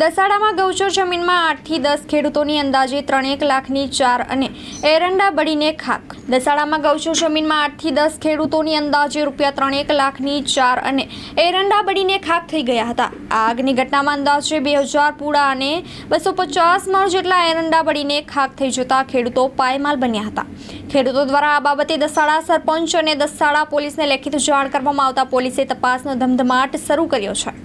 દસાડામાં ગૌચર જમીનમાં આઠથી દસ ખેડૂતોની અંદાજે ત્રણેક લાખની ચાર અને એરંડા બળીને ખાક દસાડામાં ગૌચર જમીનમાં આઠથી દસ ખેડૂતોની અંદાજે રૂપિયા ત્રણેક લાખની ચાર અને એરંડા બળીને ખાક થઈ ગયા હતા. આ આગની ઘટનામાં અંદાજે બે હજાર પૂળા અને બસો પચાસ મણ જેટલા એરંડા બળીને ખાક થઈ જતા ખેડૂતો પાયમાલ બન્યા હતા. ખેડૂતો દ્વારા આ બાબતે દસાડા સરપંચ અને દસાડા પોલીસને લેખિત જાણ કરવામાં આવતા પોલીસે તપાસનો ધમધમાટ શરૂ કર્યો છે.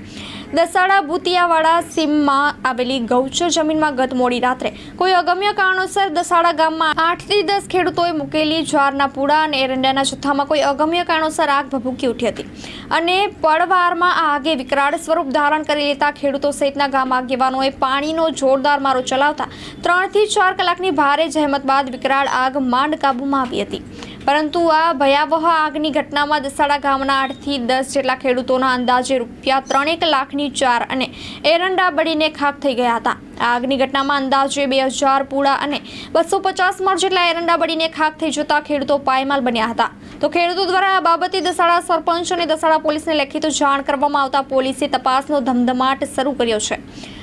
દસાડા ભૂતિયાવાડા સીમમાં આવેલી ગૌચર જમીનમાં ગત મોડી રાત્રે કોઈ અગમ્ય કારણોસર દસાડા ગામમાં આઠથી દસ ખેડૂતોએ મૂકેલી જ્વારના પૂડા અને એરંડાના જથ્થામાં કોઈ અગમ્ય કારણોસર આગ ભભૂકી ઉઠી હતી. અને પડવારમાં આ આગે વિકરાળ સ્વરૂપ ધારણ કરી લેતા ખેડૂતો સહિતના ગામ આગેવાનોએ પાણીનો જોરદાર મારો ચલાવતા ત્રણથી ચાર કલાકની ભારે જહેમત બાદ વિકરાળ આગ માંડ કાબૂમાં આવી હતી. પરંતુ આ ભયાવહ આગની ઘટનામાં દસાડા ગામના આઠથી દસ જેટલા ખેડૂતોના અંદાજે રૂપિયા ત્રણેક લાખની ચાર અને એરંડા બળીને ખાક થઈ ગયા હતા. આ આગની ઘટનામાં અંદાજે બે હજાર પૂળા અને બસો પચાસ મણ જેટલા એરંડા બળીને ખાક થઈ જતા ખેડૂતો પાયમાલ બન્યા હતા. તો ખેડૂતો દ્વારા આ બાબતે દસાડા સરપંચ અને દસાડા પોલીસને લેખિત જાણ કરવામાં આવતા પોલીસે તપાસનો ધમધમાટ શરૂ કર્યો છે.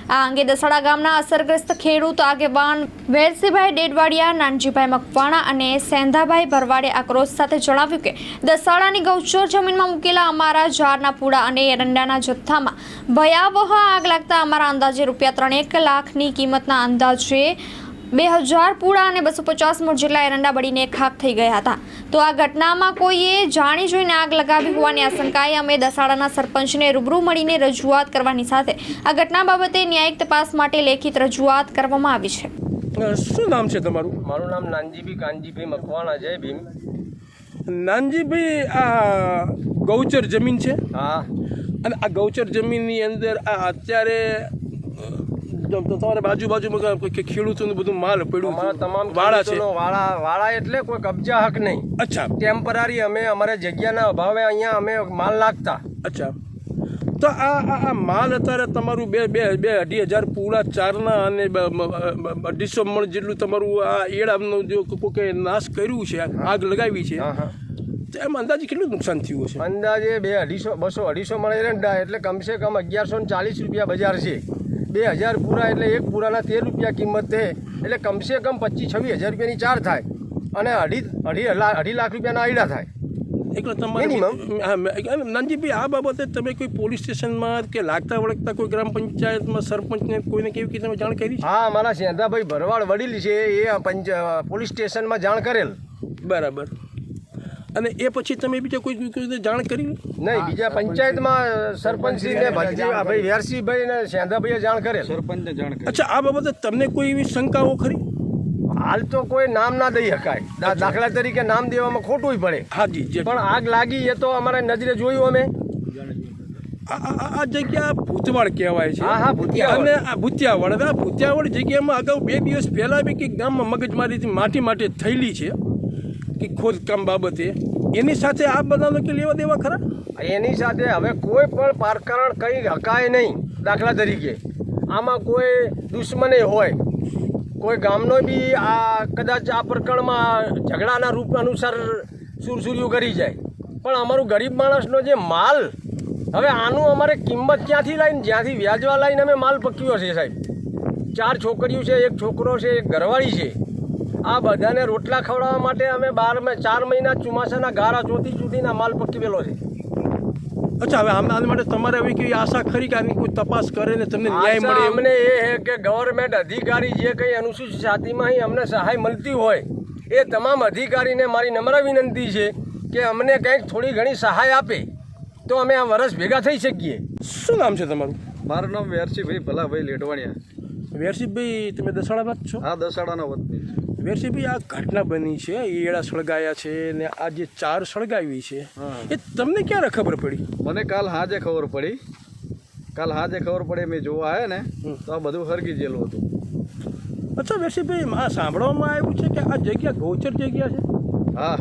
આ અંગે દસાડા ગામના અસરગ્રસ્ત ખેડૂત આગેવાન વેરસીભાઈ ડેડવાડિયા, નાનજીભાઈ મકવાણા અને સેંધાભાઈ ભરવાડે આક્રોશ સાથે જણાવ્યું કે દસાડાની ગૌચર જમીનમાં મૂકેલા અમારા ઝાડના પૂડા અને એરંડાના જથ્થામાં ભયાવહ આગ લાગતા અમારા અંદાજે રૂપિયા ત્રણેક લાખની કિંમતના અંદાજે બે હજાર પૂળા અને બસો પચાસ મૂળ જેટલા એરંડા બળીને ખાક થઈ ગયા હતા. તો આ ઘટનામાં કોઈએ જાણી જોઈને આગ લગાવી હોવાની આશંકાએ અમે દસાડાના સરપંચને રૂબરૂ મળીને રજૂઆત કરવાની સાથે આ ઘટના બાબતે ન્યાયિક તપાસ માટે લેખિત રજૂઆત કરવામાં આવી છે. શું નામ છે તમારું? મારું નામ નાનજીભાઈ કાનજીભાઈ મકવાણા જય ભીમ. નાનજીભાઈ આ ગૌચર જમીન છે? હા. અને આ ગૌચર જમીનની અંદર આ અત્યારે તમારે બાજુ બાજુમાં કે ખેડૂતોનું બધું માલ પડ્યું અમારા તમામ વાળા છે. વાળા વાળા એટલે કોઈ કબજા હક નહીં. અચ્છા. ટેમ્પરરી અમે અમારે જગ્યાના અભાવે અહીંયા અમે માલ નાખતા. અચ્છા. તો આ આ માલ અત્યારે તમારું બે બે બે અઢી હજાર પૂરા ચારના અને અઢીસો મણ જેટલું તમારું આ એડાનું જો કોકે નાશ કર્યું છે આગ લગાવી છે. તો એમાં અંદાજે કેટલું નુકસાન થયું હશે? અંદાજે બે અઢીસો બસો અઢીસો મણ એટલે કમસે કમ અગિયારસો ચાલીસ રૂપિયા બજાર છે. બે હજાર પૂરા એટલે એક પૂરાના તેર રૂપિયા કિંમત છે. એટલે કમસે કમ પચીસ છવ્વીસ હજાર રૂપિયાની ચાર થાય. અને અઢી અઢી અઢી લાખ રૂપિયાના આયડા થાય. એટલે તમારે. નાનજીભાઈ આ બાબતે તમે કોઈ પોલીસ સ્ટેશનમાં કે લાગતા વળગતા કોઈ ગ્રામ પંચાયતમાં સરપંચને કોઈને કેવી રીતે તમે જાણ કરી? હા મારા સેંધાભાઈ ભરવાડ વડીલ છે એ પંચ પોલીસ સ્ટેશનમાં જાણ કરેલ. બરાબર. અને એ પછી તમે બીજા કોઈ કોઈને જાણ કરી? નહીં બીજા પંચાયતમાં સરપંચશ્રી ને ભજજી ભાઈ વેરસીભાઈ ને સેંધાભાઈએ જાણ કરે. સરપંચ અચ્છા આ બાબતે તમને કોઈ એવી શંકાઓ ખરી? હાલ તો કોઈ નામ ના દઈ શકાય. દાખલા તરીકે નામ દેવામાં ખોટું પડે. હાજી જે પણ આગ લાગી એ તો અમારે નજરે જોયું અમે. આ- આ આ- આ જગ્યા ભૂતવાડ કહેવાય છે. હા. અને આ ભૂતિયાવાડ હવે આ ભૂતિયાવાડ જગ્યામાં અગાઉ બે દિવસ પહેલાં બી કંઈક ગામમાં મગજમારીથી માટી માટે થયેલી છે. કે ખોદકામ બાબતે? એની સાથે આ બધાનો કે લેવા દેવા ખરા? એની સાથે હવે કોઈ પણ પારકરણ કંઈ હકાય નહીં દાખલા તરીકે. આમાં કોઈ દુશ્મને હોય. કોઈ ગામનો બી આ કદાચ આ પ્રકરણમાં ઝઘડાના રૂપ અનુસાર સુરસુરિયું કરી જાય. પણ અમારું ગરીબ માણસનો જે માલ, હવે આનું અમારે કિંમત ક્યાંથી લાવીને જ્યાંથી વ્યાજવા લાવીને અમે માલ પક્યો છે સાહેબ? ચાર છોકરીઓ છે, એક છોકરો છે, એક ઘરવાળી છે. આ બધાને રોટલા ખવડાવવા માટે અમે બાર મે- ચાર મહિના ચોમાસાના ગારા ચોથી સુધીના માલ પકવેલો છે. અચ્છા હવે આમ- આના માટે તમારે હવે કઈ આશા ખરી કે આની કોઈ તપાસ કરે ને તમને ન્યાય મળે અમને એ છે કે ગવર્મેન્ટ અધિકારી જે કંઈ અનુસૂચિત જાતિમાં અમને સહાય મળતી હોય એ તમામ અધિકારીને મારી નમ્ર વિનંતી છે કે અમને કંઈક થોડી ઘણી સહાય આપે તો અમે આ વરસ ભેગા થઈ શકીએ. શું નામ છે તમારું? મારું નામ વેરસીભાઈ ભલાભાઈ લેટવાણિયા વેરસીભાઈ તમે દસાડાના જ છો? આ દસાડાના વતની. છું. વેરસીભાઈ આ ઘટના બની છે. ઈયળા સળગાયા છે ને આ જે ચાર સળગાવી છે. એ તમને ક્યારે ખબર પડી? મને કાલ હાજે ખબર પડી. કાલ હાજે ખબર પડે મેં જોવા આવ્યા ને તો આ બધું હરગી ગયેલું હતું. અચ્છા વેરસીભાઈ આ સાંભળવામાં આવ્યું છે કે આ જગ્યા ગૌચર જગ્યા છે? હા.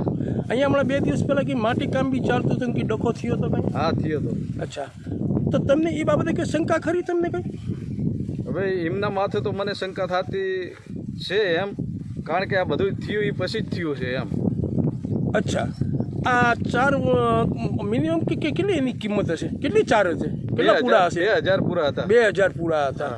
અહીંયા હમણાં બે દિવસ પહેલાં કે માટી કામ બી ચાલતું હતું કે ડખો થયો હતો કંઈ? હા થયો હતો. અચ્છા. તો તમને એ બાબતે કંઈ શંકા ખરી તમને કંઈ? હવે એમના માથે તો મને શંકા થતી છે એમ. કારણ કે આ બધું થયું એ પછી જ થયું છે એમ. અચ્છા. આ ચાર મિનિમમ કે કેટલી એની કિંમત હશે? કેટલી ચાર હશે? કેટલા પૂરા હશે? બે હજાર પૂરા હતા. બે હજાર પૂરા હતા.